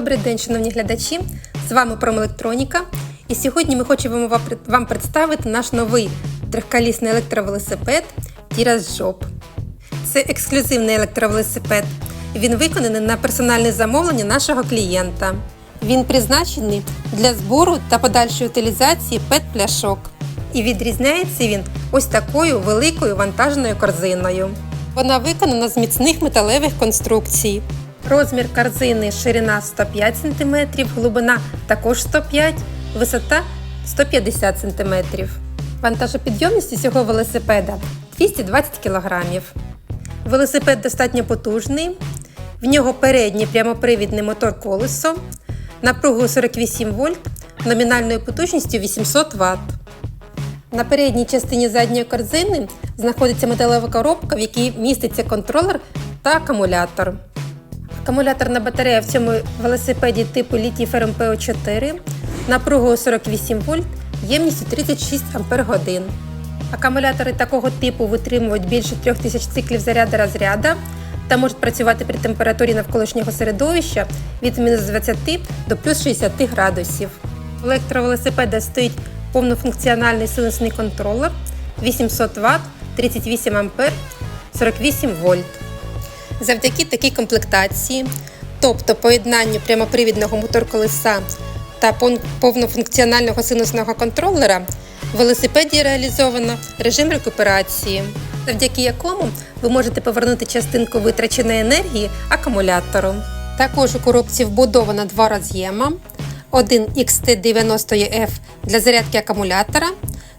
Добрий день, шановні глядачі! З вами Промелектроніка. І сьогодні ми хочемо вам- представити наш новий трьохколісний електровелосипед Tiras Job. Це ексклюзивний електровелосипед. Він виконаний на персональне замовлення нашого клієнта. Він призначений для збору та подальшої утилізації пет-пляшок. І відрізняється він ось такою великою вантажною корзиною. Вона виконана з міцних металевих конструкцій. Розмір корзини ширина 105 см, глибина також 105 висота 150 см. Вантажопідйомність цього велосипеда 220 кг. Велосипед достатньо потужний. В нього передній прямопривідний мотор колесо, напругою 48 вольт, номінальною потужністю 800 Вт. На передній частині задньої корзини знаходиться металева коробка, в якій міститься контролер та акумулятор. Акумуляторна батарея в цьому велосипеді типу літій ферм ПО4 напругою 48 вольт, ємністю 36 Ах. Акумулятори такого типу витримують більше 3000 циклів заряду розряду та можуть працювати при температурі навколишнього середовища від мінус 20 до плюс 60 градусів. У електровелосипеда стоїть повнофункціональний силосний контролер 800 Вт, 38 А, 48 вольт. Завдяки такій комплектації, тобто поєднанню прямопривідного мотор-колеса та повнофункціонального синусного контролера, в велосипеді реалізовано режим рекуперації, завдяки якому ви можете повернути частинку витраченої енергії акумулятору. Також у коробці вбудовано два роз'єма: один XT90EF для зарядки акумулятора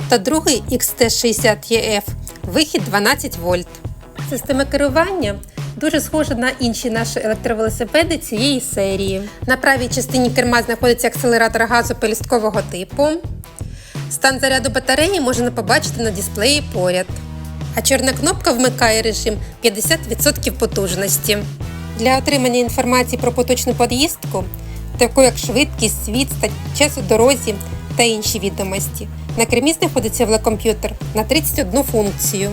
та другий XT60EF вихід 12 вольт. Система керування дуже схожа на інші наші електровелосипеди цієї серії. На правій частині керма знаходиться акселератор газу пелюсткового типу. Стан заряду батареї можна побачити на дисплеї поряд. А чорна кнопка вмикає режим 50% потужності. Для отримання інформації про поточну поїздку, таку як швидкість, відстань, час у дорозі та інші відомості, на кермі знаходиться велокомп'ютер на 31 функцію.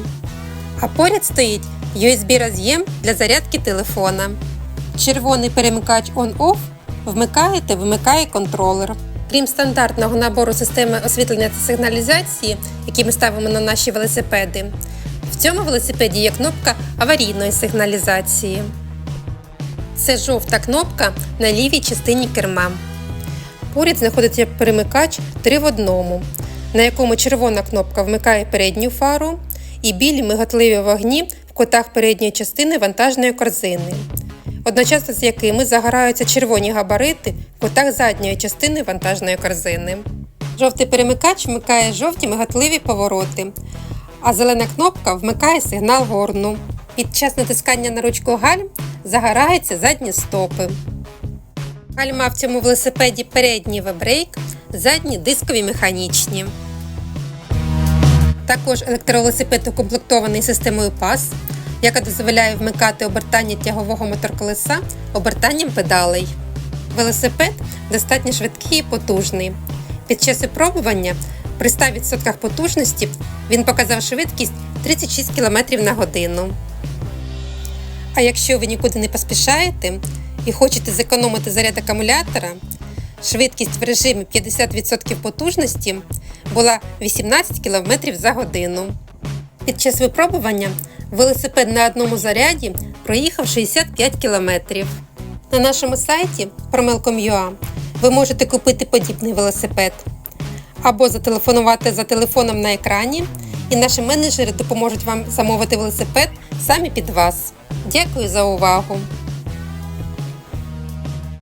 А поряд стоїть USB-роз'єм для зарядки телефона. Червоний перемикач on-off вмикає та вимикає контролер. Крім стандартного набору системи освітлення та сигналізації, які ми ставимо на наші велосипеди, в цьому велосипеді є кнопка аварійної сигналізації. Це жовта кнопка на лівій частині керма. Поряд знаходиться перемикач 3 в одному, на якому червона кнопка вмикає передню фару і білі мигатливі вогні кутах передньої частини вантажної корзини, одночасно з якими загораються червоні габарити в кутах задньої частини вантажної корзини. Жовтий перемикач вмикає жовті мигатливі повороти, а зелена кнопка вмикає сигнал горну. Під час натискання на ручку гальм загораються задні стопи. Гальма в цьому велосипеді передній вебрейк, задні дискові механічні. Також електровелосипед укомплектований системою PAS, яка дозволяє вмикати обертання тягового моторколеса обертанням педалей. Велосипед достатньо швидкий і потужний. Під час випробування при 100% потужності він показав швидкість 36 км на годину. А якщо ви нікуди не поспішаєте і хочете зекономити заряд акумулятора, швидкість в режимі 50% потужності була 18 км за годину. Під час випробування велосипед на одному заряді проїхав 65 км. На нашому сайті promel.com.ua ви можете купити подібний велосипед або зателефонувати за телефоном на екрані, і наші менеджери допоможуть вам замовити велосипед самі під вас. Дякую за увагу!